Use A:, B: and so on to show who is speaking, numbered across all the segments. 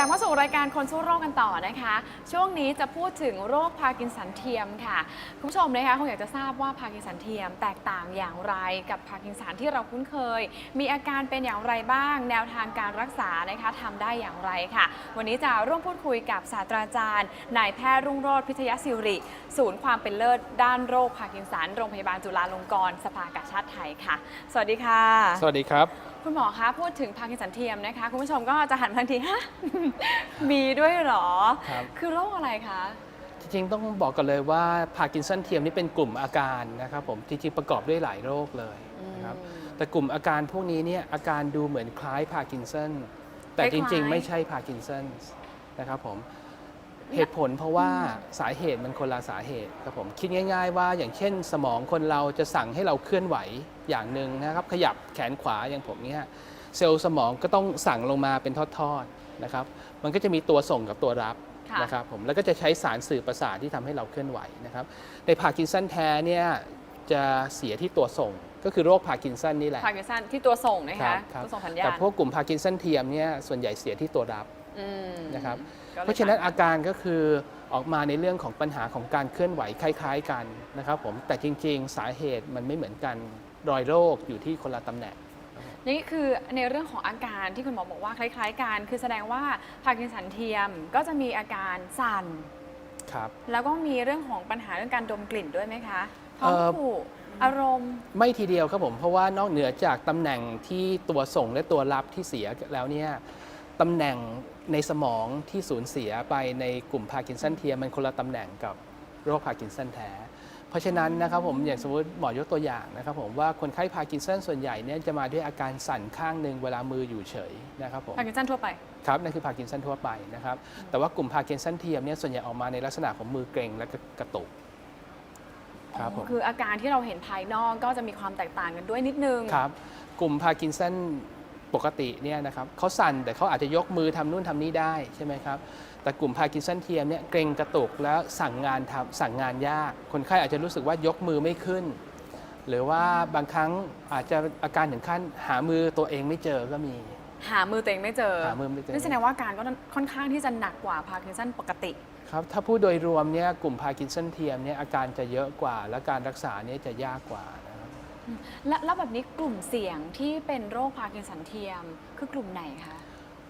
A: กลับมาสู่รายการคนสู้โรคกันต่อนะคะ ช่วงนี้จะพูดถึงโรคพาร์กินสันเทียมค่ะ คุณผู้ชมนะคะคงอยากจะทราบว่าพาร์กินสันเทียม แตกต่างอย่างไรกับพาร์กินสันที่เราคุ้นเคย มีอาการเป็นอย่างไรบ้าง แนวทางการรักษานะคะทำได้อย่างไรค่ะ วันนี้จะร่วมพูดคุยกับศาสตราจารย์นายแพทย์รุ่งโรจน์พิทยศิริ ศูนย์ความเป็นเลิศด้านโรคพาร์กินสันโรงพยาบาลจุฬาลงกรณ์สภากาชาติไทยค่ะ สวัสดีค่ะ
B: สวัสดีครับ
A: คุณหมอคะพูดถึงพาร์กินสันเทียมนะคะ คุณผู้ชมก็จะหันมาทันทีฮะ มีด้วยเหรอ
B: ครับ
A: คือโรคอะไรคะ
B: จริงๆ ต้องบอกกันเลยว่าพาร์กินสันเทียมนี่เป็นกลุ่มอาการนะครับผมจริงๆประกอบด้วยหลายโรคเลยนะครับ
A: อืม
B: แต่กลุ่มอาการพวกนี้เนี่ยอาการดูเหมือนคล้ายพาร์กินสันแต่
A: คล้ายๆ
B: จริงๆ ไม่ใช่พาร์กินสันนะครับผมเหตุผลเพราะว่าสาเหตุมันคนละสาเหตุครับผมคิดง่าย ๆ ว่าอย่างเช่น สมองคนเราจะสั่งให้เราเคลื่อนไหว อย่างหนึ่งนะครับ ขยับแขนขวาอย่างผมเนี่ยเซลล์สมองก็ต้องสั่งลงมาเป็นทอดๆนะครับ มันก็จะมีตัวส่งกับตัวรับ
A: ค่ะ
B: นะครับผมแล้วก็จะใช้สารสื่อประสาทที่ทำให้เราเคลื่อนไหวนะครับ ในพาร์กินสันแท้เนี่ยจะเสียที่ตัวส่งก็คือโรคพาร์กินสันนี่แหละ
A: พาร์กินสันที่ตัวส่งนะ
B: ครั
A: คะ
B: บครับ
A: ตัวส่งสัญญา
B: แต่
A: ณ
B: พวกกลุ่มพาร์กินสันเทียมเนี่ยส่วนใหญ่เสียที่ตัวรับ
A: อืม
B: นะครับ
A: ก็ลย
B: เพราะฉะนั้น
A: ต่ง
B: อาการก็คือออกมาในเรื่องของปัญหาของการเคลื่อนไหวคล้าย ๆ กันนะครับผมแต่จริง ๆ สาเหตุมันไม่เหมือนกัน รอยโรคอยู่ที่คนละตำแหน่ง
A: นี่คือในเรื่องของอาการที่คุณหมอบอกว่าคล้ายๆกัน คือแสดงว่าพาร์กินสันเทียมก็จะมีอาการสั่น
B: ครับ
A: แล้วก็มีเรื่องของปัญหาเรื่องการดมกลิ่นด้วยไหมคะท้อง
B: เอ่อ
A: ผูกอารมณ์
B: ไม่ทีเดียวครับผม เพราะว่านอกเหนือจากตำแหน่งที่ตัวส่งและตัวรับที่เสียแล้วเนี่ยตำแหน่งในสมองที่สูญเสียไปในกลุ่มพาร์กินสันเทียมมันคนละตำแหน่งกับโรคพาร์กินสันแท้ เพราะฉะนั้นนะครับผมอย่างสมมติหมอยกตัวอย่างนะครับผมว่าคนไข้พาร์กินสันส่วนใหญ่เนี่ยจะมาด้วยอาการสั่นข้างหนึ่งเวลามืออยู่เฉยนะครับผม
A: พาร์กินสันทั่วไป
B: ครับนั่นคือพาร์กินสันทั่วไปนะครับแต่ว่ากลุ่มพาร์กินสันเทียมเนี่ยส่วนใหญ่ออกมาในลักษณะของมือเกร็งและก็กระตุกครับผม
A: คืออาการที่เราเห็นภายนอกก็จะมีความแตกต่างกันด้วยนิดนึง
B: ครับกลุ่มพาร์กินสันปกติเนี่ยนะครับเขาสั่นแต่เขาอาจจะยกมือทำนู่นทำนี่ได้ใช่ไหมครับ แต่กลุ่มพาร์กินสันเทียมเนี่ยเกรงกระตุกแล้วสั่งงานทำสั่งงานยาก คนไข้อาจจะรู้สึกว่ายกมือไม่ขึ้น หรือว่าบางครั้งอาจจะอาการถึงขั้นหามือตัวเองไม่เจอก็มี
A: หามือตัวเองไม่เจอ
B: หามือไม่เจอ
A: นั่นแสดงว่าอาการก็ค่อนข้างที่จะหนักกว่าพาร์กินสันปกติ
B: ครับ ถ้าพูดโดยรวมเนี่ยกลุ่มพาร์กินสันเทียมเนี่ยอาการจะเยอะกว่า และการรักษาเนี่ยจะยากกว่านะครับ
A: และแล้วแบบนี้กลุ่มเสี่ยงที่เป็นโรคพาร์กินสันเทียมคือกลุ่มไหนคะ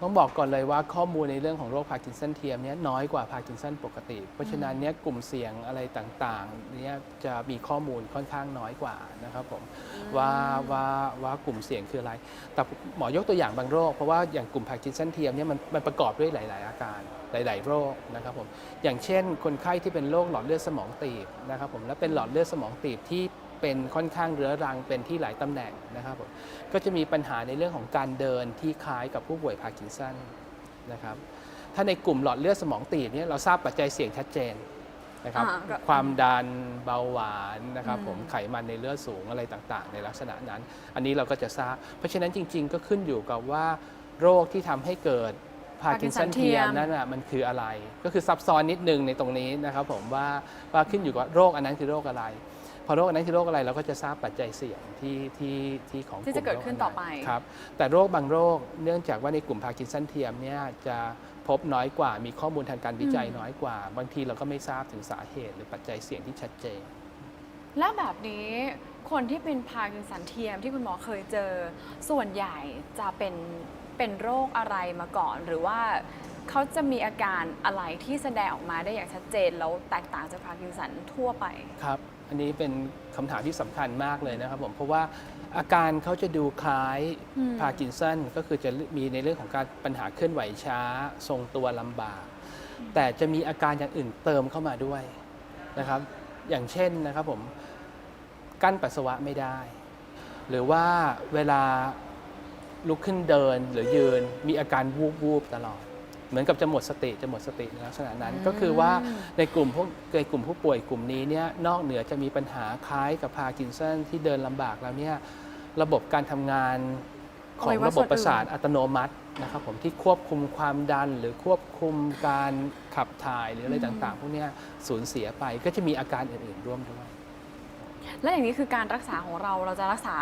B: ต้องบอกก่อนเลยว่าข้อมูลในเรื่องของโรคพาร์กินสันเทียมเนี่ยน้อยกว่าพาร์กินสันปกติ เพราะฉะนั้นเนี่ยกลุ่มเสี่ยงอะไรต่างๆเนี่ยจะมีข้อมูลค่อนข้างน้อยกว่านะครับผมว่าว่าว่ากลุ่มเสี่ยงคืออะไร แต่หมอยกตัวอย่างบางโรค เพราะว่าอย่างกลุ่มพาร์กินสันเทียมเนี่ยมันมันประกอบด้วยหลาย ๆ อาการหลาย ๆ โรคนะครับผมอย่างเช่น คนไข้ที่เป็นโรคหลอดเลือดสมองตีบนะครับผมและเป็นหลอดเลือดสมองตีบที่ เป็นค่อนข้างเรื้อรังเป็นที่หลายตำแหน่งนะครับผมก็จะมีปัญหาในเรื่องของการเดินที่คล้ายกับผู้ป่วยพาร์กินสันนะครับถ้าในกลุ่มหลอดเลือดสมองตีบเนี่ยเราทราบปัจจัยเสี่ยงชัดเจนนะครับ
A: อ่าก็
B: ความดันเบาหวานนะครับ
A: อืม
B: ผมไขมันในเลือดสูงอะไรต่างๆ ในลักษณะนั้น อันนี้เราก็จะทราบ เพราะฉะนั้นจริง ๆ ก็ขึ้นอยู่กับว่าโรคที่ทำให้เกิดพาร์กินสันเทียมนั้นน่ะมันคืออะไร ก็คือซับซ้อนนิดนึงในตรงนี้นะครับผมว่าว่าขึ้นอยู่กับโรคอันนั้นคือโรคอะไรพ อโรคอันนั้นคือโรคอะไรเราก็จะทราบปัจจัยเสี่ยงที่ที่ที่ของ
A: ที่จะเกิดขึ้นต่อไป
B: ครับแต่โรคบางโรคเนื่องจากว่าในกลุ่มพาร์กินสันเทียมเนี่ยจะพบน้อยกว่ามีข้อมูลทางการวิจัย
A: อืม
B: น้อยกว่า บางทีเราก็ไม่ทราบถึงสาเหตุ หรือปัจจัยเสี่ยงที่ชัดเจน
A: แล้วแบบนี้คนที่เป็นพาร์กินสันเทียมที่คุณหมอเคยเจอ ส่วนใหญ่จะเป็นเป็นโรคอะไรมาก่อน หรือว่า เขาจะมีอาการอะไรที่แสดงออกมาได้อย่างชัดเจน แล้วแตกต่างจากพาร์กินสันทั่วไป
B: ครับ อันนี้เป็นคำถามที่สำคัญมากเลยนะครับผมเพราะว่าอาการเขาจะดูคล้าย
A: อืม
B: พาร์กินสันก็คือจะมีในเรื่องของการปัญหาเคลื่อนไหวช้า ทรงตัวลำบาก แต่จะมีอาการอย่างอื่นเติมเข้ามาด้วยนะครับ อย่างเช่นนะครับผมกั้นปัสสาวะไม่ได้ หรือว่าเวลาลุกขึ้นเดินหรือยืนมีอาการวูบวูบๆตลอด เหมือนกับจะหมดสติจะหมดสติในลักษณะนั้น
A: อืม
B: ก็คือว่าในกลุ่มพวกในกลุ่มผู้ป่วยกลุ่มนี้เนี่ยนอกเหนือจะมีปัญหาคล้ายกับพาร์กินสันที่เดินลำบากแล้วเนี่ยระบบการทำงานของระบบประสาทอัตโนมัตินะครับผมที่ควบคุมความดันหรือควบคุมการขับถ่ายหรืออะไรต่างๆ พวกเนี้ยสูญเสียไปก็จะมีอาการอื่นๆร่วมด้วย
A: และอย่างนี้คือการรักษาของเราเราจะรักษา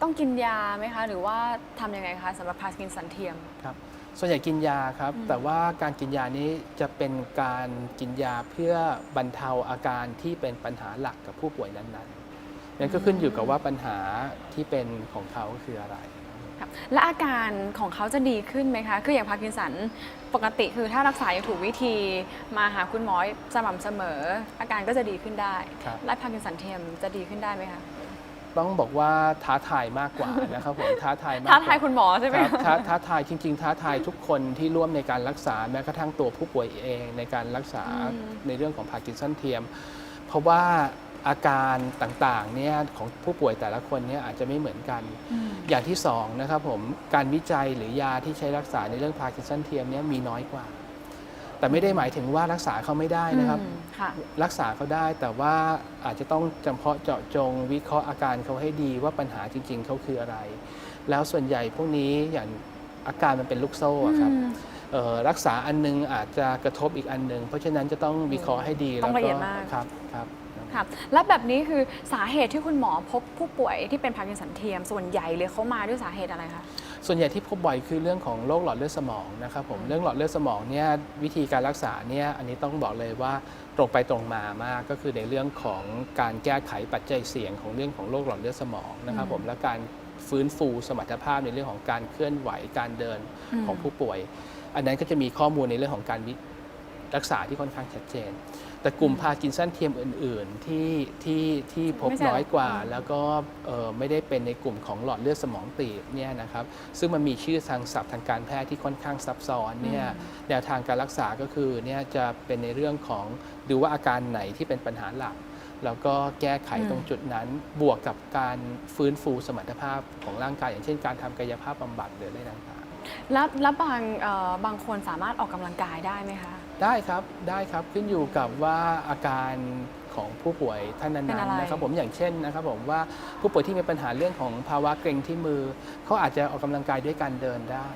A: ต้องกินยาไหมคะ หรือว่าทำยังไงคะสำหรับพาร์กินสันเทียม
B: ครับ ส่วนใหญ่กินยาครับ
A: อืม
B: แต่ว่าการกินยานี้จะเป็นการกินยาเพื่อบรรเทาอาการที่เป็นปัญหาหลักกับผู้ป่วยนั้นๆนั่นก็ขึ้นอยู่กับว่าปัญหาที่เป็นของเขาคืออะไร
A: ครับและอาการของเขาจะดีขึ้นไหมคะ คืออย่างพาร์กินสันปกติคือถ้ารักษาอย่างถูกวิธีมาหาคุณหมอสม่ำเสมอ อาการก็จะดีขึ้นได้
B: ครับ
A: และพาร์กินสันเทียมจะดีขึ้นได้ไหมคะ
B: ต้องบอกว่าท้าทายมากกว่านะครับผมท้าทายมากก
A: ท้า
B: ว่า
A: ทายคุณหมอใช่ไหม
B: ครับ
A: คะ
B: ท้าท้าทายจริง ๆ ท้าทายทุกคนที่ร่วมในการรักษาแม้กระทั่งตัวผู้ป่วยเองในการรักษา
A: อืม
B: ในเรื่องของพาร์กินสันเทียม เพราะว่าอาการต่างๆเนี่ยของผู้ป่วยแต่ละคนเนี่ยอาจจะไม่เหมือนกัน
A: อืม
B: อย่างที่สองนะครับผมการวิจัยหรือยาที่ใช้รักษาในเรื่องพาร์กินสันเทียมเนี่ยมีน้อยกว่า แต่ไม่ได้หมายถึงว่ารักษาเขาไม่ได้นะครับ
A: อืมค่ะ
B: รักษาเขาได้แต่ว่าอาจจะต้องจำเพาะเจาะจงวิเคราะห์อาการเขาให้ดีว่าปัญหาจริง ๆเขาคืออะไร แล้วส่วนใหญ่พวกนี้อย่างอาการมันเป็นลูกโซ่อะครับ
A: อืม
B: เอ่อรักษาอันนึงอาจจะกระทบอีกอันนึง เพราะฉะนั้นจะต้องวิเคราะห์ให้ดี
A: ต้องละเอียด
B: แล้ว
A: มาก
B: ครับครับ
A: ค่ะและแบบนี้คือสาเหตุที่คุณหมอพบผู้ป่วยที่เป็นพาร์กินสันเทียม ส่วนใหญ่เลยเขามาด้วยสาเหตุอะไรคะ
B: ส่วนใหญ่ที่พบบ่อยคือเรื่องของโรคหลอดเลือดสมองนะครับผมเรื่องหลอดเลือดสมองเนี่ยวิธีการรักษาเนี่ยอันนี้ต้องบอกเลยว่าตรงไปตรงมามากก็คือในเรื่องของการแก้ไขปัจจัยเสี่ยงของเรื่องของโรคหลอดเลือดสมองนะครับผมและการฟื้นฟูสมรรถภาพในเรื่องของการเคลื่อนไหวการเดิน
A: อืม
B: ของผู้ป่วย อันนั้นก็จะมีข้อมูลในเรื่องของการวิ รักษาที่ค่อนข้างชัดเจน แต่กลุ่มพาร์กินสันเทียมอื่น ๆ ที่ที่ที่พบ
A: ไม่ใช่
B: น้อยกว่า
A: อืม
B: แล้วก็เอ่อไม่ได้เป็นในกลุ่มของหลอดเลือดสมองตีบเนี่ยนะครับซึ่งมันมีชื่อทางศัพท์ทางการแพทย์ที่ค่อนข้างซับซ้อนเนี่ยแนวทางการรักษาก็คือเนี่ยจะเป็นในเรื่องของดูว่าอาการไหนที่เป็นปัญหาหลัก แล้วก็แก้ไข
A: อืม
B: ตรงจุดนั้นบวกกับการฟื้นฟูสมรรถภาพของร่างกาย อย่างเช่นการทำกายภาพบำบัดหรืออะไรต่าง
A: แล้วแล้วบางเอ่อบางคนสามารถออกกำลังกายได้ไหมคะ
B: ๆ ได้ครับได้ครับขึ้นอยู่กับว่าอาการของผู้ป่วยท่านนั้
A: เป็น
B: น
A: อะไร
B: ๆนะครับผมอย่างเช่นนะครับผมว่าผู้ป่วยที่มีปัญหาเรื่องของภาวะเกร็งที่มือเขาอาจจะออกกำลังกายด้วยการเดินได้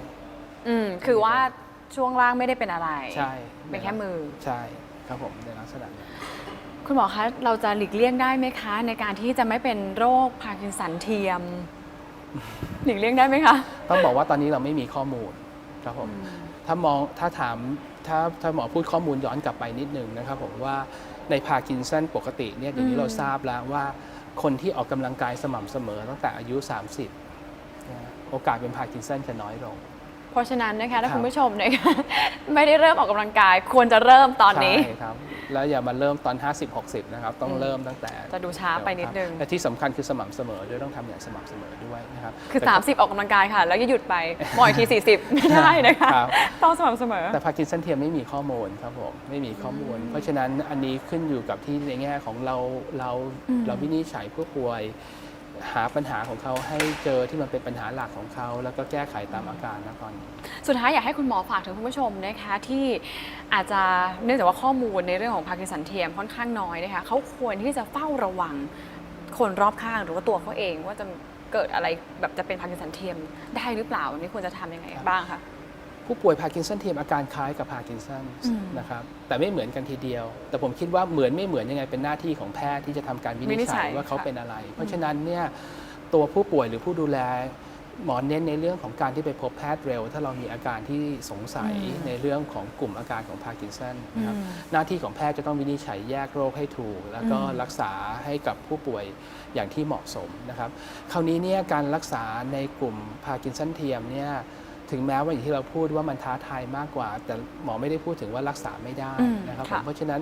A: อืมคือว่าช่วงล่างไม่ได้เป็นอะไร
B: ใช่
A: เป็นแค่มือ
B: ใช่ครับผมในลักษณะนั้น
A: คุณหมอคะ เราจะหลีกเลี่ยงได้ไหมคะ ในการที่จะไม่เป็นโรคพาร์กินสันเทียม หลีกเลี่ยงได้ไหมคะ
B: ต้องบอกว่าตอนนี้เราไม่มีข้อมูลครับผม ถ้ามองถ้าถามถ้าถ้าหมอพูดข้อมูลย้อนกลับไปนิดนึงนะครับผมว่าในพาร์กินสันปกติเนี่ยเดี๋ยว
A: อื
B: นี้
A: ม
B: เราทราบแล้วว่าคนที่ออกกำลังกายสม่ำเสมอตั้งแต่อายุ 30นะโอกาสเป็นพาร์กินสันจะน้อยลง
A: เพราะฉะนั้นนะคะถ้า
B: ครับ
A: คุณผู้ชมนะคะไม่ได้เริ่มออกกำลังกายควรจะเริ่มตอนนี้
B: ใช่ครับ แล้วอย่ามาเริ่มตอน 50-60 นะครับ ต้อง
A: อืม
B: เริ่มตั้งแต่
A: จะดูช้าไปนิดนึง
B: ครับและที่สำคัญคือสม่ำเสมอด้วยต้องทำอย่างสม่ำเสมอด้วยนะครับ
A: คือ
B: แต่
A: 30 ออกกำลังกายค่ะ แล้วก็หยุดไปหมออีกที 40 ไม่ได้นะคะ
B: ครับ
A: ต้องสม่ำเสมอ
B: แต่พาร์กินสันเทียมไม่มีข้อมูลครับผมไม่มีข้อมูล เพราะฉะนั้นอันนี้ขึ้นอยู่กับที่ในแง่ของเราเรา
A: อืม
B: เราวินิจฉัยผู้ป่วย หาปัญหาของเขาให้เจอที่มันเป็นปัญหาหลักของเขา แล้วก็แก้ไขตามอาการนะตอนนี้
A: สุดท้ายอยากให้คุณหมอฝากถึงคุณผู้ชมนะคะที่อาจจะเนื่องจากว่าข้อมูลในเรื่องของพาร์กินสันเทียมค่อนข้างน้อยนะคะเขาควรที่จะเฝ้าระวังคนรอบข้างหรือว่าตัวเขาเองว่าจะเกิดอะไรแบบจะเป็นพาร์กินสันเทียมได้หรือเปล่าอันนี้ควรจะทำยังไงบ้างคะ
B: ผู้ป่วยพาร์กินสันเทียมอาการคล้ายกับพาร์กินสัน
A: อืม
B: นะครับแต่ไม่เหมือนกันทีเดียว แต่ผมคิดว่าเหมือนไม่เหมือนยังไงเป็นหน้าที่ของแพทย์ที่จะทำการวิ
A: วินิ
B: นิ
A: จ
B: จ
A: ฉั
B: ฉั
A: ย
B: ยว่าเขา
A: ค่ะ
B: เป็นอะไร เพราะฉะนั้นเนี่ยตัวผู้ป่วยหรือผู้ดูแลหมอเน้นในเรื่องของการที่ไปพบแพทย์เร็ว ถ้าเรามีอาการที่สงสัย
A: อืม
B: ในเรื่องของกลุ่มอาการของพาร์กินสันนะครับ
A: อืม
B: หน้าที่ของแพทย์จะต้องวินิจฉัยแยกโรคให้ถูก แล้วก็
A: อืม
B: รักษาให้กับผู้ป่วยอย่างที่เหมาะสมนะครับ คราวนี้เนี่ยการรักษาในกลุ่มพาร์กินสันเทียมเนี่ย ถึงแม้ว่าอย่างที่เราพูดว่ามันท้าทายมากกว่า แต่หมอไม่ได้พูดถึงว่ารักษาไม่ได้
A: อืม
B: นะครับผ
A: ค่ะ
B: มเพราะฉะนั้น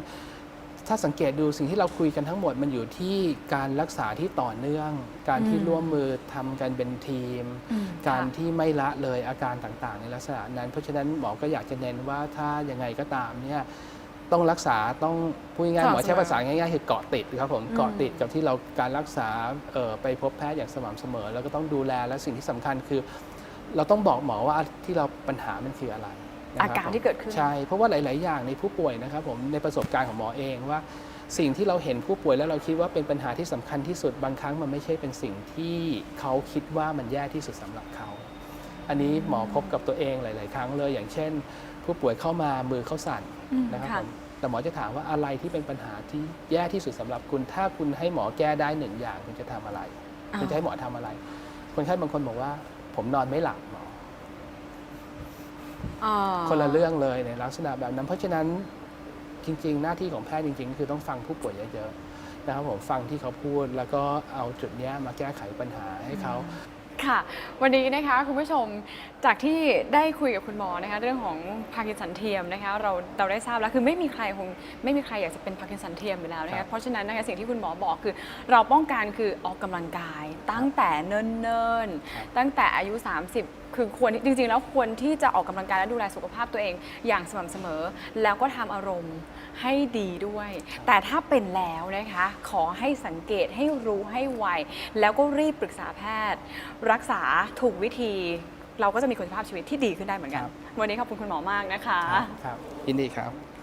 B: ถ้าสังเกตดูสิ่งที่เราคุยกันทั้งหมดมันอยู่ที่การรักษาที่ต่อเนื่อง การที่
A: อืม
B: ร่วมมือทำกันเป็นทีม
A: อืม
B: การ
A: ค่ะ
B: ที่ไม่ละเลยอาการต่างๆ ในลักษณะนั้น เพราะฉะนั้นหมอก็อยากจะเน้นว่าถ้ายังไงก็ตามเนี่ยต้องรักษาต้องพูดง่ายๆหมอใช้ภาษาง่ายๆคือเกาะติดครับผม
A: อืม
B: เกาะติดกับที่เราการรักษาเอ่อไปพบแพทย์อย่างสม่ำเสมอ แล้วก็ต้องดูแลและสิ่งที่สำคัญคือ เราต้องบอกหมอว่าที่เราปัญหามันคืออะไรนะค
A: อา
B: บ
A: การที่เกิดขึ้น
B: ใช่ เพราะว่าหลาย ๆ อย่างในผู้ป่วยนะครับผมในประสบการณ์ของหมอเองว่า สิ่งที่เราเห็นผู้ป่วยแล้วเราคิดว่าเป็นปัญหาที่สำคัญที่สุดบางครั้งมันไม่ใช่เป็นสิ่งที่เขาคิดว่ามันแย่ที่สุดสำหรับเขา อันนี้หมอพบกับตัวเองหลาย ๆ ครั้งเลย อย่างเช่น ผู้ป่วยเข้ามามือเขาสั่น
A: อืม
B: นะครับ
A: ค่ะ
B: ผมแต่หมอจะถามว่าอะไรที่เป็นปัญหาที่แย่ที่สุดสำหรับคุณ ถ้าคุณให้หมอแก้ได้หนึ่งอย่างคุณจะทำอะไร คุณจะให้หมอทำอะไร คนไข้บางคนบอกว่า ผมนอนไม่หลับหมอ
A: อ๋อ
B: คนละเรื่องเลยในลักษณะแบบนั้น เพราะฉะนั้นจริง ๆ หน้าที่ของแพทย์จริง ๆ คือต้องฟังผู้ป่วยเยอะๆนะครับผมฟังที่เขาพูดแล้วก็เอาจุดเนี้ยมาแก้ไขปัญหาให้เขา
A: ค่ะ วันนี้นะคะคุณผู้ชมจากที่ได้คุยกับคุณหมอนะคะเรื่องของพาร์กินสันเทียมนะคะเราเราได้ทราบแล้วคือไม่มีใครคงไม่มีใครอยากจะเป็นพาร์กินสันเทียมอยู่แล้วนะ
B: ครั
A: คะ
B: บ
A: เพราะฉะนั้นนะคะสิ่งที่คุณหมอบอกคือ เราป้องกันคือออกกำลังกาย ตั้งแต่เนิ่น
B: ครับ
A: ๆตั้งแต่อายุ 30 คือควรจริงๆ แล้วควรที่จะออกกำลังกายและดูแลสุขภาพตัวเอง อย่างสม่ำเสมอ แล้วก็ทำอารมณ์ให้ดีด้วย แต่ถ้าเป็นแล้วนะคะ ขอให้สังเกตให้รู้ให้ไวแล้วก็รีบปรึกษาแพทย์ รักษาถูกวิธี เราก็จะมีคุณภาพชีวิตที่ดีขึ้นได้เหมือนกัน
B: ครับ
A: วันนี้ขอบคุณคุณหมอมากนะคะ
B: ครับยินดีครับ